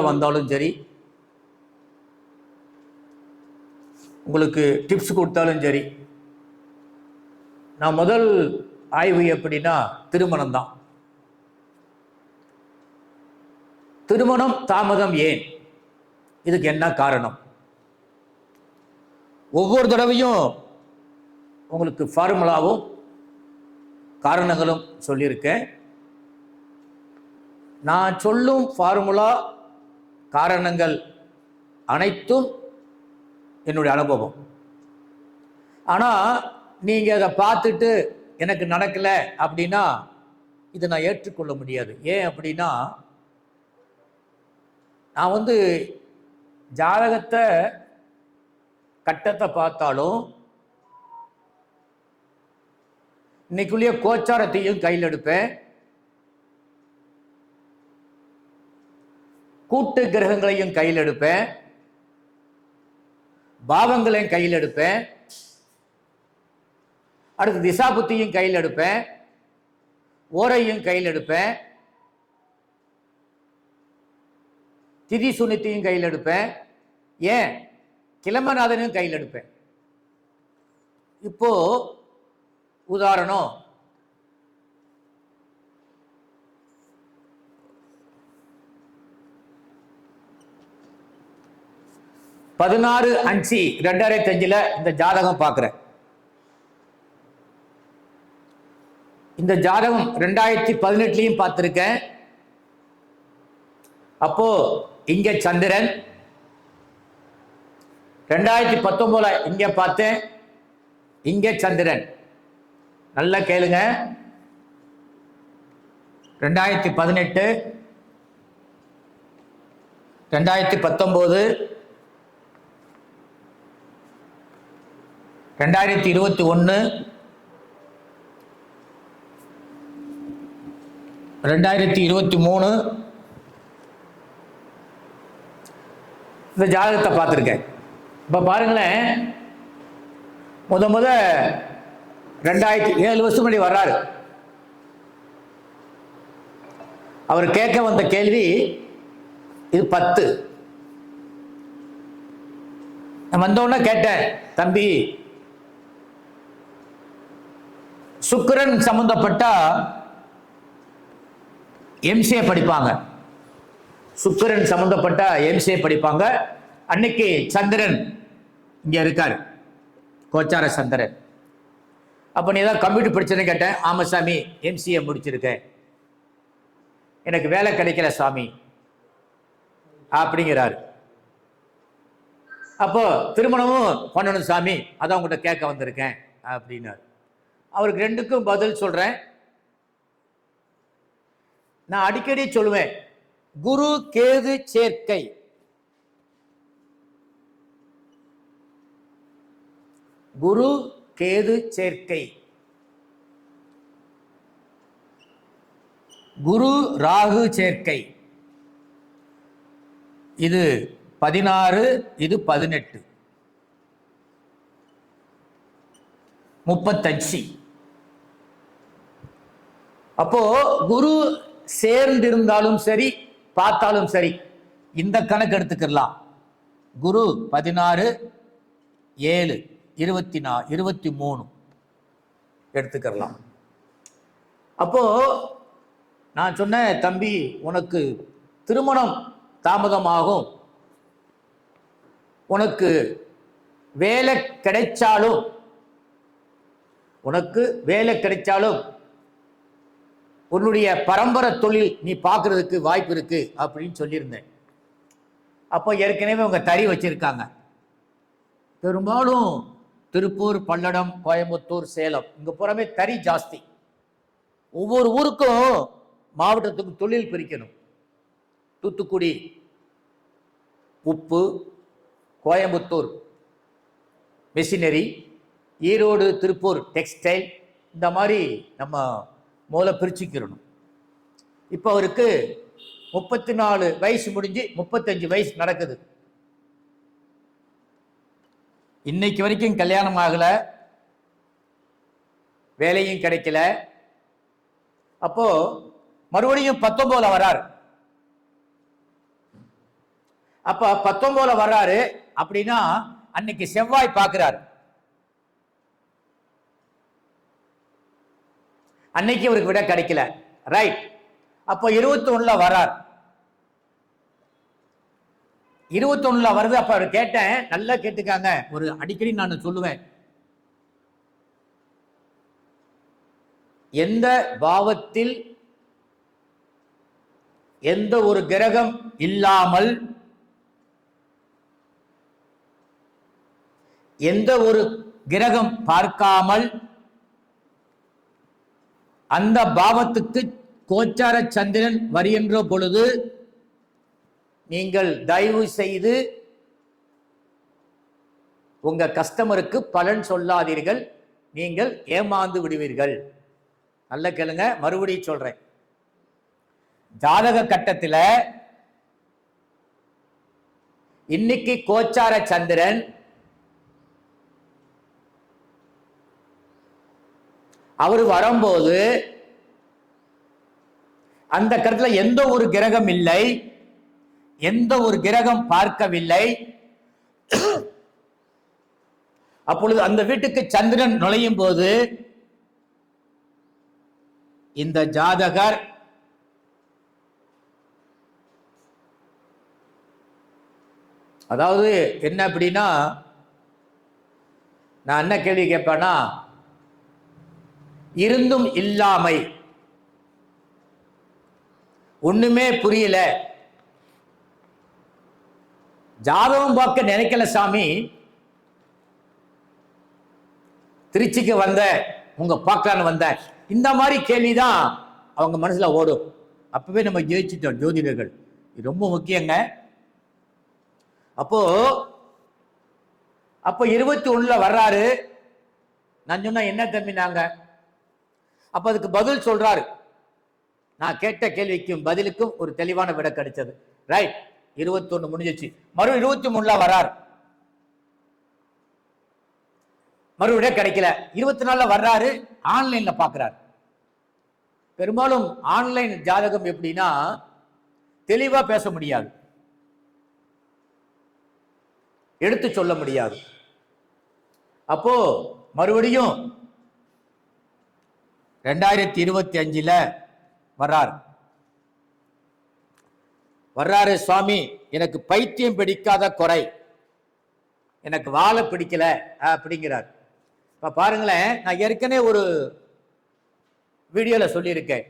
லைவில் வந்தாலும் சரி உங்களுக்கு டிப்ஸ் கொடுத்தாலும் சரி நான் முதல் ஆய்வு எப்படின்னா திருமணம் தான் திருமணம் தாமதம் ஏன்? இதுக்கு என்ன காரணம்? ஒவ்வொரு தடவையும் உங்களுக்கு ஃபார்முலாவும் காரணங்களும் சொல்லியிருக்கேன். நான் சொல்லும் ஃபார்முலா காரணங்கள் அனைத்தும் என்னுடைய அனுபவம். ஆனால் நீங்கள் அதை பார்த்துட்டு எனக்கு நடக்கலை அப்படின்னா இதை நான் ஏற்றுக்கொள்ள முடியாது. ஏன் அப்படின்னா நான் வந்து ஜாதகத்தை கட்டத்தை பார்த்தாலும் இன்னைக்குள்ளேயே கோச்சாரத்தையும் கையில் எடுப்பேன். கூட்டு கிரகங்களையும் கையில் எடுப்பேன். பாவங்களையும் கையில் எடுப்பேன். அடுத்து திசாபுத்தியும் கையில் எடுப்பேன். ஓரையும் கையில் எடுப்பேன். திதி சுனித்தையும் கையில் எடுப்பேன். ஏன்? கிளம்பநாதனையும் கையில் எடுப்பேன். இப்போ உதாரணம் பதினாறு அஞ்சு ரெண்டாயிரத்தி அஞ்சுல இந்த ஜாதகம் பார்க்குறேன். இந்த ஜாதகம் ரெண்டாயிரத்தி பதினெட்டுலையும் பார்த்துருக்கேன். அப்போ இங்க சந்திரன். ரெண்டாயிரத்தி பத்தொன்பதுல இங்க பார்த்தேன். இங்க சந்திரன். நல்லா கேளுங்க. ரெண்டாயிரத்தி பதினெட்டு. ரெண்டாயிரத்தி பத்தொம்போது. ரெண்டாயிரத்தி இருபத்தி ஒன்று ரெண்டாயிரத்தி இருபத்தி மூணு இந்த ஜாதகத்தை பார்த்துருக்கேன். இப்போ பாருங்களேன் முத முத ரெண்டாயிரத்தி ஏழு வருஷம் முன்னாடி வர்றாரு. அவர் கேட்க வந்த கேள்வி இது பத்து. நான் வந்தோடனே கேட்டேன் தம்பி சுக்கிரன் சம்பந்தப்பட்ட எம்சிஏ படிப்பாங்க. சுக்கரன் சம்பந்தப்பட்ட எம்சிஏ படிப்பாங்க. அன்னைக்கு சந்திரன் இங்க இருக்கார். கோச்சார சந்திரன். அப்போ நீ ஏதாவது கம்ப்யூட்டர் படிச்சேன்னு கேட்டேன். ஆமாம் சாமி எம்சிஏ முடிச்சிருக்கேன். எனக்கு வேலை கிடைக்கல சாமி. அப்படிங்கிறாரு. அப்போ திருமணமும் பண்ணணும் சாமி. அதான் உங்கள்கிட்ட கேட்க வந்திருக்கேன். அப்படின்னாரு. அவருக்கு ரெண்டுக்கும் பதில் சொல்கிறேன் நான் அடிக்கடி சொல்லுவேன் குரு கேது சேர்க்கை. குரு கேது சேர்க்கை. குரு ராகு சேர்க்கை. இது பதினாறு இது பதினெட்டு. முப்பத்தஞ்சு. அப்போ குரு சேர்ந்திருந்தாலும் சரி பார்த்தாலும் சரி இந்த கணக்கு எடுத்துக்கலாம் குரு பதினாறு ஏழு இருபத்தி நா இருபத்தி மூணு எடுத்துக்கலாம் அப்போ நான் சொன்னேன் தம்பி உனக்கு திருமணம் தாமதமாகும். உனக்கு வேலை கிடைச்சாலும் உனக்கு வேலை கிடைச்சாலும் உன்னுடைய பரம்பரை தொழில் நீ பார்க்கறதுக்கு வாய்ப்பு இருக்கு அப்படின்னு சொல்லியிருந்தேன். அப்போ ஏற்கனவே உங்க தறி வச்சிருக்காங்க. பெரும்பாலும் திருப்பூர் பல்லடம் கோயம்புத்தூர் சேலம் இங்க புறமே தறி ஜாஸ்தி. ஒவ்வொரு ஊருக்கும் மாவட்டத்துக்கு தொழில் பிரிக்கணும். தூத்துக்குடி உப்பு கோயம்புத்தூர் மெஷினரி ஈரோடு திருப்பூர் டெக்ஸ்டைல் இந்த மாதிரி நம்ம முதல்ல பிரிச்சுக்கிறணும் இப்போ அவருக்கு முப்பத்தி நாலு வயசு முடிஞ்சு முப்பத்தஞ்சு வயசு நடக்குது. இன்னைக்கு வரைக்கும் கல்யாணம் ஆகலை. வேலையும் கிடைக்கல. அப்போ மறுபடியும் பத்தொன்பதுல வரார். அப்ப பத்தொன்பதுல வர்றாரு அப்படின்னா அன்னைக்கு செவ்வாய் பார்க்கிறாரு அன்னைக்கு இவருக்கு விட கிடைக்கல. ரைட் அப்போ இருபத்தி ஒண்ணுல வரார். இருபத்தி ஒண்ணுல வருது அப்ப அவர் கேட்டேன் நல்லா கேட்டுக்காங்க. ஒரு அடிக்கடி நான் சொல்லுவேன். எந்த பாவத்தில் எந்த ஒரு கிரகம் இல்லாமல் எந்த ஒரு கிரகம் பார்க்காமல் அந்த பாவத்துக்கு கோச்சார சந்திரன் வருகின்ற பொழுது நீங்கள் தயவு செய்து உங்க கஸ்டமருக்கு பலன் சொல்லாதீர்கள். நீங்கள் ஏமாந்து விடுவீர்கள். நல்ல கேளுங்க மறுபடியும் சொல்றேன். ஜாதக கட்டத்தில் இன்னைக்கு கோச்சார சந்திரன் அவர் வரும்போது அந்த கருத்துல எந்த ஒரு கிரகம் இல்லை. எந்த ஒரு கிரகம் பார்க்கவில்லை. அப்பொழுது அந்த வீட்டுக்கு சந்திரன் நுழையும் போது இந்த ஜாதகர் அதாவது என்ன அப்படின்னா நான் என்ன கேள்வி கேட்பேன்னா இருந்தும் இல்லாமை. ஒண்ணுமே புரியல. ஜாதகம் பார்க்க நினைக்கல சாமி. திருச்சிக்கு வந்த உங்க பார்க்கலான்னு வந்தேன் இந்த மாதிரி கேள்விதான் அவங்க மனசுல ஓடும். அப்பவே நம்ம ஜெயிச்சிட்டோம் ஜோதிடர்கள். இது ரொம்ப முக்கியங்க. அப்போ அப்போ இருபத்தி ஒண்ணுல வர்றாரு. நான் சொன்ன என்ன தம்பினாங்க அப்ப அதுக்கு பதில் சொல்றாரு. நான் கேட்ட கேள்விக்கும் பதிலுக்கும் ஒரு தெளிவான விட கிடைச்சது. ரைட் இருபத்தி ஒண்ணு முடிஞ்சிச்சு. மறு இருபத்தி மூணுல வரார் விட கிடைக்கல. இருபத்தி நாலுல வர்றாரு ஆன்லைன்ல பாக்குறாரு. பெரும்பாலும் ஆன்லைன் ஜாதகம் எப்படின்னா தெளிவா பேச முடியாது. எடுத்து சொல்ல முடியாது. அப்போ மறுபடியும் ரெண்டாயிரத்தி இருபத்தி அஞ்சில் வர்றார். வர்றாரு சுவாமி எனக்கு பைத்தியம் பிடிக்காத குறை. எனக்கு வாழை பிடிக்கல அப்படிங்கிறார். இப்போ பாருங்களேன் நான் ஏற்கனவே ஒரு வீடியோவில் சொல்லியிருக்கேன்.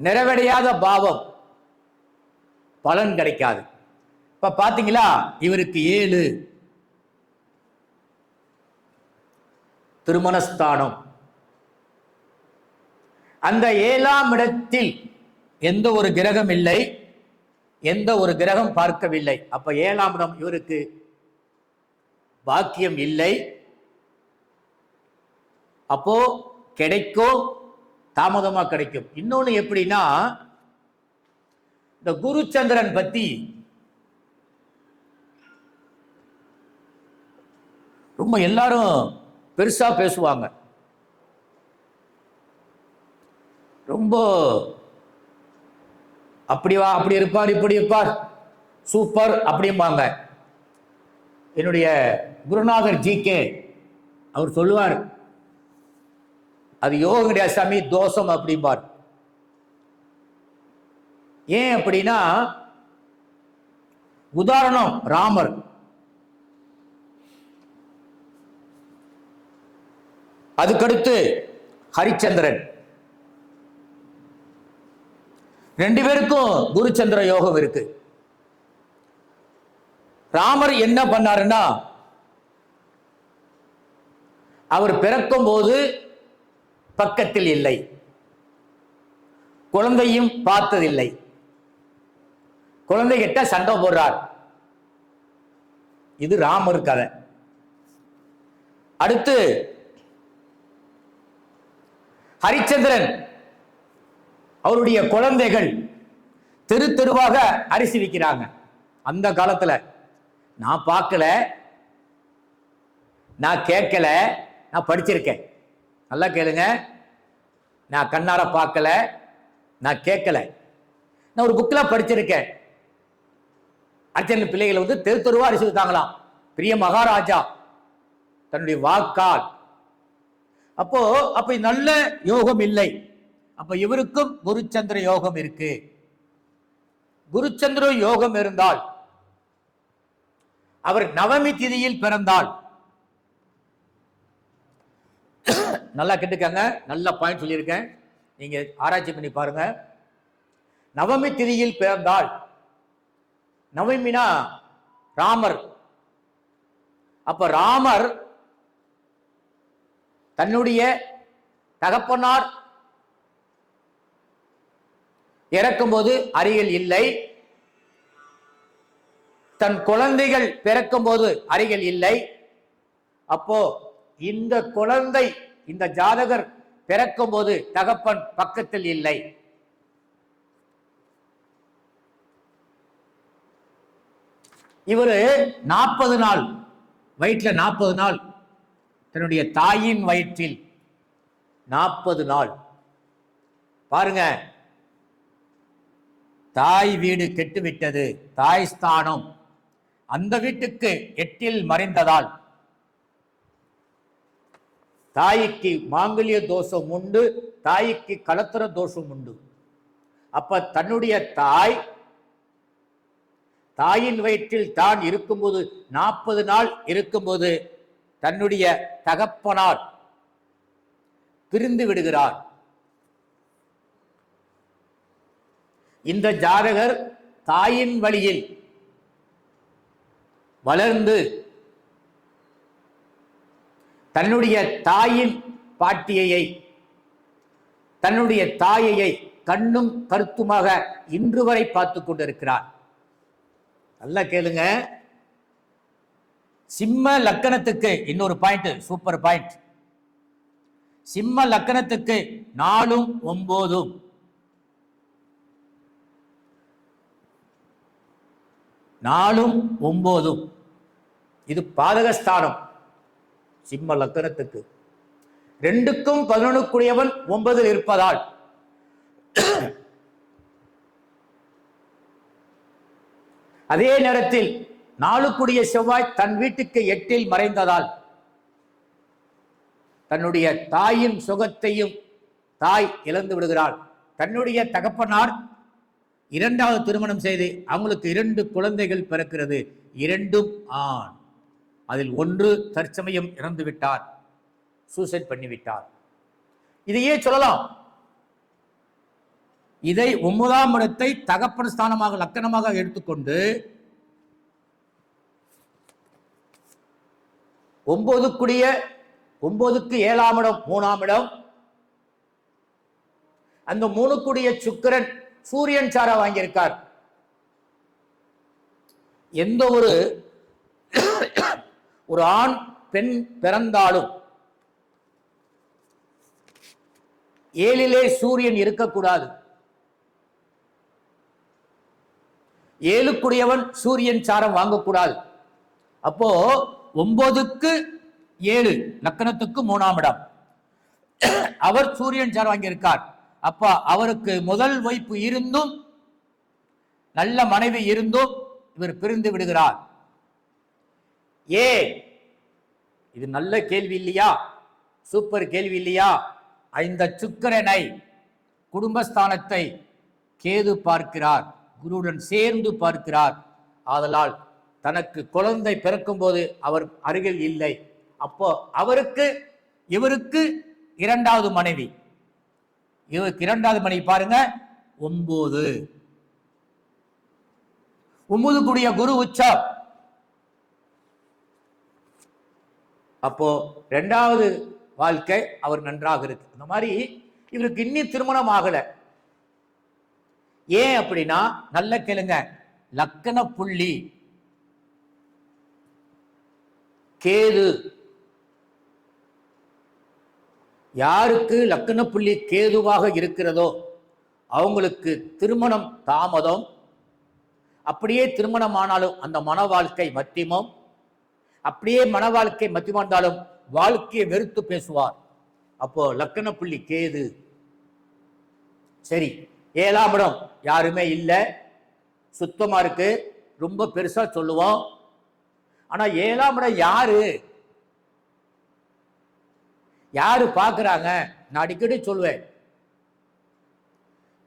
நிறைவடையாத பாவம் பலன் கிடைக்காது. இப்போ பார்த்தீங்களா இவருக்கு ஏழு. திருமணஸ்தானம். அந்த ஏழாம் இடத்தில் எந்த ஒரு கிரகம் இல்லை. எந்த ஒரு கிரகம் பார்க்கவில்லை. அப்ப ஏழாம் இடம் இவருக்கு பாக்கியம் இல்லை. அப்போ கிடைக்கும் தாமதமா கிடைக்கும். இன்னொன்னு எப்படின்னா இந்த குருச்சந்திரன் பத்தி ரொம்ப எல்லாரும் பெருசாக பேசுவாங்க. ரொம்ப அப்படி வா அப்படி இருப்பார் இப்படி இருப்பார். சூப்பர் அப்படிம்பாங்க. என்னுடைய குருநாதர் ஜி கே அவர் சொல்லுவார் அது யோகம் சாமி தோஷம் அப்படிம்பார். ஏன் அப்படின்னா உதாரணம் ராமர். அதுக்கடுத்து ஹரிச்சந்திரன். ரெண்டு பேருக்கும் குருச்சந்திர யோகம் இருக்கு. ராமர் என்ன பண்ணாருன்னா அவர் பிறக்கும் போது பக்கத்தில் இல்லை. குழந்தையும் பார்த்ததில்லை. குழந்தை கிட்ட சண்டை போடுறார். இது ராமர் கதை. அடுத்து ஹரிச்சந்திரன் அவருடைய குழந்தைகள் தெரு தெருவாக அரிசி விற்கிறாங்க அந்த காலத்துல நான் பார்க்கல நான் கேட்கல நான் படிச்சிருக்கேன். நல்லா கேளுங்க. நான் கண்ணார பார்க்கல நான் கேட்கல. நான் ஒரு புக்கில் படிச்சிருக்கேன். அர்ச்சனை பிள்ளைகளை வந்து தெரு தெருவா அரிசி விற்றாங்களாம் பெரிய மகாராஜா தன்னுடைய வாக்கால் அப்போ அப்ப நல்ல யோகம் இல்லை. அப்ப இவருக்கும் குருச்சந்திர யோகம் இருக்கு. குருச்சந்திர யோகம் இருந்தால் அவர் நவமி திதியில் பிறந்தால் நல்லா கேட்டுக்கங்க நல்ல பாயிண்ட் சொல்லியிருக்கேன். நீங்க ஆராய்ச்சி பண்ணி பாருங்க. நவமி திதியில் பிறந்தால் நவமினா ராமர். அப்ப ராமர் தன்னுடைய தகப்பனார் இறக்கும்போது அருகில் இல்லை. தன் குழந்தைகள் பிறக்கும்போது அருகில் இல்லை. அப்போ இந்த குழந்தை இந்த ஜாதகர் பிறக்கும்போது தகப்பன் பக்கத்தில் இல்லை. இவரு நாற்பது நாள் வயிற்றுல நாற்பது நாள் தன்னுடைய தாயின் வயிற்றில் நாற்பது நாள். பாருங்க. தாய் வீடு கெட்டுவிட்டது தாய் ஸ்தானம். அந்த வீட்டுக்கு எட்டில் மறைந்ததால் தாய்க்கு மாங்கல்ய தோஷம் உண்டு தாய்க்கு கலத்திர தோஷம் உண்டு. அப்ப தன்னுடைய தாய் தாயின் வயிற்றில் தான் இருக்கும்போது நாற்பது நாள் இருக்கும்போது தன்னுடைய தகப்பனார் பிரிந்து விடுகிறார். இந்த ஜாதகர் தாயின் வழியில் வளர்ந்து தன்னுடைய தாயின் பாட்டியையை தன்னுடைய தாயையை கண்ணும் கருத்துமாக இன்று வரை பார்த்து கொண்டிருக்கிறார். நல்லா கேளுங்க. சிம்ம லக்கணத்துக்கு இன்னொரு பாயிண்ட் சூப்பர் பாயிண்ட் சிம்ம லக்கணத்துக்கு நாலும் ஒன்பதும் நாலும் ஒன்பதும் இது பாதகஸ்தானம். சிம்ம லக்கணத்துக்கு. ரெண்டுக்கும் பதினொன்றுக்குரியவன் ஒன்பதில் இருப்பதால் அதே நேரத்தில் நாளுக்குடிய செவ்வாய் தன் வீட்டுக்கு எட்டில் மறைந்ததால் தன்னுடைய தாயின் சுகத்தையும் தாய் இழந்து விடுகிறாள். தன்னுடைய தகப்பனார் இரண்டாவது திருமணம் செய்து அவங்களுக்கு இரண்டு குழந்தைகள் பிறக்கிறது. இரண்டும் ஆண். அதில் ஒன்று தற்சமயம் இறந்து விட்டார். சூசைட் பண்ணிவிட்டார் இதையே சொல்லலாம். இதை ஒன்பதாம் இடத்தை தகப்பன் ஸ்தானமாக லக்கணமாக எடுத்துக்கொண்டு ஒன்பதுக்குடிய ஒன்பதுக்கு ஏழாம் இடம் மூணாம் இடம். அந்த மூணுக்குடிய சுக்கிரன் சூரியன் சாரா வாங்கியிருக்கார். எந்த ஒரு ஒரு ஆண் பெண் பிறந்தாலும் ஏழிலே சூரியன் இருக்கக்கூடாது. ஏழுக்குடையவன் சூரியன் சாரம் வாங்கக்கூடாது. அப்போ ஒன்பதுக்கு ஏழு லக்கணத்துக்கு மூணாம் இடம். அவர் சூரியன் சார் வாங்கியிருக்கார். அப்ப அவருக்கு முதல் வைப்பு இருந்தும் நல்ல மனைவி இருந்தும் இவர் பிரிந்து விடுகிறார். ஏ இது நல்ல கேள்வி இல்லையா? சூப்பர் கேள்வி இல்லையா? இந்த சுக்கிரனை குடும்பஸ்தானத்தை கேது பார்க்கிறார். குருவுடன் சேர்ந்து பார்க்கிறார். ஆதலால் தனக்கு குழந்தை பிறக்கும்போது அவர் அருகில் இல்லை. அப்போ அவருக்கு இவருக்கு இரண்டாவது மனைவி. இவருக்கு இரண்டாவது மனைவி பாருங்க ஒன்பது ஒன்பது கூடிய குரு உச்சம். அப்போ ரெண்டாவது வாழ்க்கை அவர் நன்றாக இருக்கு. இந்த மாதிரி இவருக்கு இன்னும் திருமணம் ஆகல. ஏன் அப்படின்னா நல்ல கேளுங்க லக்கண புள்ளி கேது. யாருக்கு லக்கண புள்ளி கேதுவாக இருக்கிறதோ அவங்களுக்கு திருமணம் தாமதம். அப்படியே திருமணம் ஆனாலும் அந்த மன வாழ்க்கை மத்தியமம் அப்படியே மன வாழ்க்கை மத்தியமா இருந்தாலும் வாழ்க்கையை வெறுத்து பேசுவார். அப்போ லக்கண புள்ளி கேது. சரி ஏழாம் இடம் யாருமே இல்லை. சுத்தமாக இருக்கு. ரொம்ப பெருசாக சொல்லுவோம். ஆனா ஏழாம் இடம் யாரு? யாரு பார்க்குறாங்க? நான் அடிக்கடி சொல்லுவேன்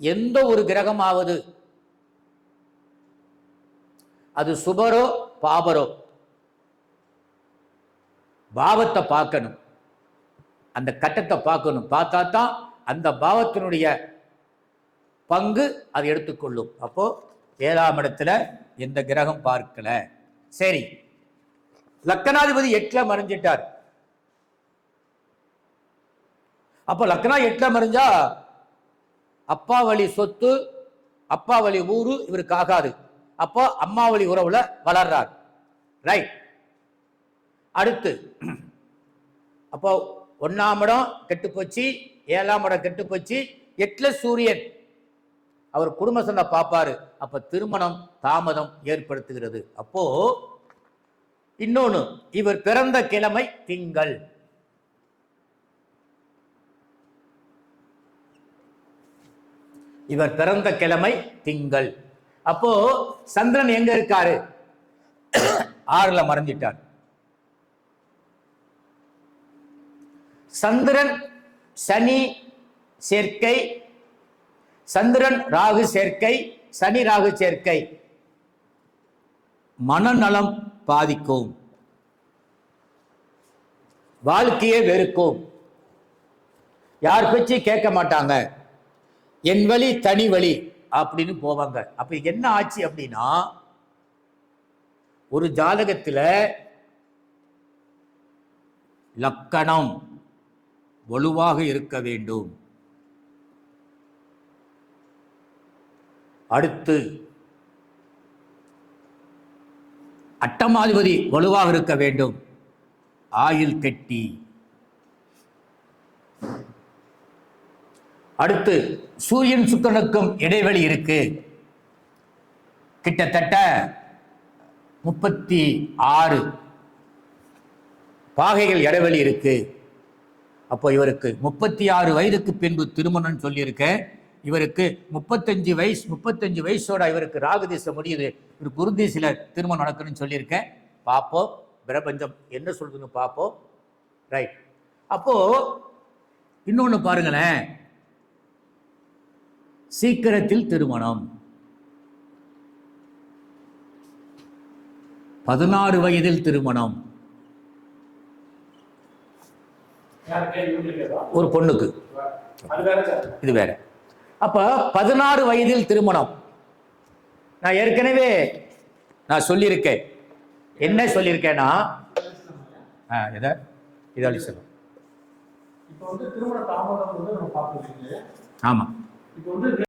எந்த ஒரு கிரகமாவது. அது சுபரோ பாபரோ. பாவத்தை பார்க்கணும். அந்த கட்டத்தை பார்க்கணும். பார்த்தா தான் அந்த பாவத்தினுடைய பங்கு அது எடுத்துக்கொள்ளும். அப்போ ஏழாம் இடத்துல எந்த கிரகம் பார்க்கல. சரி. லக்கணாதிபதி எட்டுல மறைஞ்சிட்டார். அப்போ லக்னா எட்டுல மறைஞ்சா அப்பா வழி சொத்து அப்பா வழி ஊரு இவருக்கு ஆகாது. அப்போ அம்மா வழி உறவுல வளர்றார். ரைட் அடுத்து அப்போ ஒன்னாம் இடம் கெட்டு போச்சு ஏழாம் இடம் கெட்டு போச்சு எட்டுல சூரியன். அவர் குடும்ப சண்டை பார்ப்பாரு அப்ப திருமணம் தாமதம் ஏற்படுத்துகிறது. அப்போ இன்னொன்னு இவர் பிறந்த கிழமை திங்கள். இவர் பிறந்த கிழமை திங்கள். அப்போ சந்திரன் எங்க இருக்காரு? ஆறுல மறைஞ்சிட்டார். சந்திரன் சனி சேர்க்கை. சந்திரன் ராகு சேர்க்கை. சனி ராகு சேர்க்கை. மனநலம் பாதிக்கும். வாழ்க்கையே வெறுக்கும். யார் பேச்சு கேட்க மாட்டாங்க. என் வழி தனி வழி அப்படின்னு போவாங்க. அப்ப என்ன ஆச்சு அப்படின்னா ஒரு ஜாதகத்துல லக்கணம் வலுவாக இருக்க வேண்டும். அடுத்து அட்டமாதிபதி வலுவாக இருக்க வேண்டும். ஆயில் கெட்டி. அடுத்து சூரியன் சுக்கரனுக்கும் இடைவெளி இருக்கு. கிட்டத்தட்ட முப்பத்தி ஆறு பாகைகள் இடைவெளி இருக்கு. அப்போ இவருக்கு முப்பத்தி ஆறு வயதுக்கு பின்பு திருமணம் சொல்லியிருக்கேன். இவருக்கு முப்பத்தஞ்சு வயசு முப்பத்தஞ்சு வயசோட இவருக்கு ராகுதீச முடியுது. இவர் குருதீசில திருமணம் நடக்கணும்னு சொல்லியிருக்கேன். பார்ப்போம் பிரபஞ்சம் என்ன சொல்றதுன்னு பார்ப்போம் ரைட் அப்போ இன்னொன்னு பாருங்களேன். சீக்கிரத்தில் திருமணம். பதினாறு வயதில் திருமணம்? ஒரு பொண்ணுக்கு. இது வேற. அப்ப பதினாறு வயதில் திருமணம். நான் ஏற்கனவே நான் சொல்லியிருக்கேன். என்ன சொல்லியிருக்கேன்னா எதை? இதாலி சொல்லும் இப்போ வந்து திருமண தாமதம் வந்து நம்ம பார்த்துருக்கீங்க. ஆமா. இப்போ வந்து